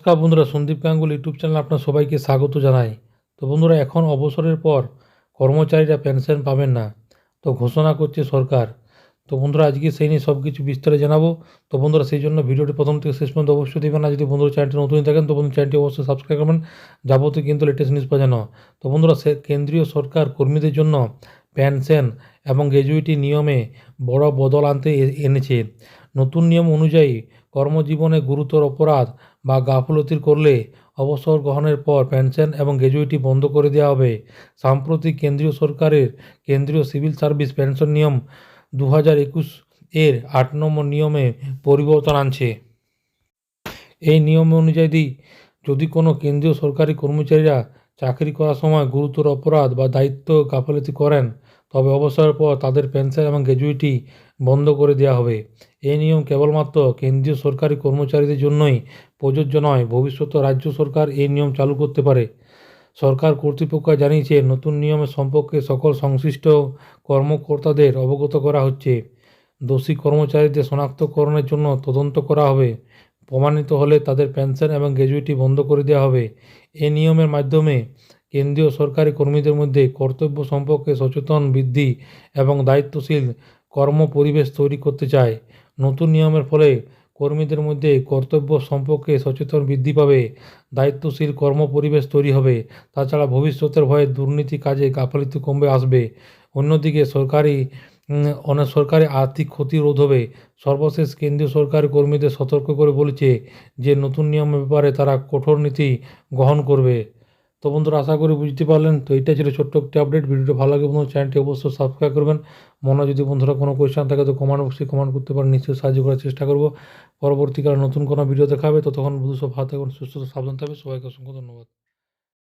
নমস্কার বন্ধুরা, Sandeep Ganguly YouTube channel আপনার সবাইকে স্বাগত জানাই। তো বন্ধুরা, এখন অবসরের পর কর্মচারীরা পেনশন পাবেন না, তো ঘোষণা করছে সরকার। তো বন্ধুরা, আজকে সেই নিয়ে সব কিছু বিস্তারে জানাব। তো বন্ধুরা, সেই জন্য ভিডিওটি প্রথম থেকে শেষ পর্যন্ত অবশ্যই দেবেন না যদি বন্ধুরা চ্যানেলটি নতুন থাকেন, তো বন্ধু চ্যানেলটি অবশ্যই সাবস্ক্রাইব করবেন। যাবতীয় কিন্তু লেটেস্ট নিউজ পাওয়া তো বন্ধুরা, সে কেন্দ্রীয় সরকার কর্মীদের জন্য পেনশন এবং গ্র্যাজুইটি নিয়মে বড় বদল আনতে এনেছে। নতুন নিয়ম অনুযায়ী কর্মজীবনে গুরুতর অপরাধ বা গাফলতির করলে অবসর গ্রহণের পর পেনশন এবং গ্র্যাজুইটি বন্ধ করে দেওয়া হবে। সাম্প্রতিক কেন্দ্রীয় সরকারের কেন্দ্রীয় সিভিল সার্ভিস পেনশন নিয়ম দু হাজার একুশ এর আট নম্বর নিয়মে পরিবর্তন আনছে। এই নিয়ম অনুযায়ী যদি কোনো কেন্দ্রীয় সরকারি কর্মচারীরা চাকরি করার সময় গুরুতর অপরাধ বা দায়িত্ব গাফলতি করেন তবে অবসরের পর তাদের পেনশন এবং গ্র্যাজুইটি বন্ধ করে দেওয়া হবে। এই নিয়ম কেবলমাত্র কেন্দ্রীয় সরকারি কর্মচারীদের জন্যই প্রযোজ্য নয়, ভবিষ্যতে রাজ্য সরকার এই নিয়ম চালু করতে পারে। সরকার কর্তৃপক্ষ জানিয়েছে, নতুন নিয়মের সম্পর্কে সকল সংশ্লিষ্ট কর্মকর্তাদের অবগত করা হচ্ছে। দোষী কর্মচারীদের শনাক্তকরণের জন্য তদন্ত করা হবে। প্রমাণিত হলে তাদের পেনশন এবং গ্র্যাজুইটি বন্ধ করে দেওয়া হবে। এই নিয়মের মাধ্যমে কেন্দ্রীয় সরকারি কর্মীদের মধ্যে কর্তব্য সম্পর্কে সচেতন বৃদ্ধি এবং দায়িত্বশীল কর্ম পরিবেশ তৈরি করতে চায়। নতুন নিয়মের ফলে কর্মীদের মধ্যে কর্তব্য সম্পর্কে সচেতন বৃদ্ধি পাবে, দায়িত্বশীল কর্ম পরিবেশ তৈরি হবে। তাছাড়া ভবিষ্যতের ভয়ে দুর্নীতি কাজে গাফিলতি কমবে, আসবে। অন্যদিকে সরকারি অনেক সরকারি আর্থিক ক্ষতি রোধ হবে। সর্বশেষ কেন্দ্রীয় সরকারি কর্মীদের সতর্ক করে বলেছে যে, নতুন নিয়মের ব্যাপারে তারা কঠোর নীতি গ্রহণ করবে। তো বন্ধুরা, আশা করি বুঝতে পারলেন। তো এইটা ছিল ছোট্ট একটি আপডেট ভিডিওটা ভালো লাগে বন্ধু চ্যানেলটি অবশ্যই সাবস্ক্রাইব করবেন। মনে যদি বন্ধুরা কোনো কোয়েশ্চেন থাকে তো কমেন্ট বক্সে কমেন্ট করতে পারেন। নিশ্চয়ই সাহায্য করার চেষ্টা করব। পরবর্তীকালে নতুন কোনো ভিডিও দেখাবে তো তখন বন্ধু সব হাতে এখন সুস্থ সাবধান থাকবে সবাইকে অসংখ্য ধন্যবাদ।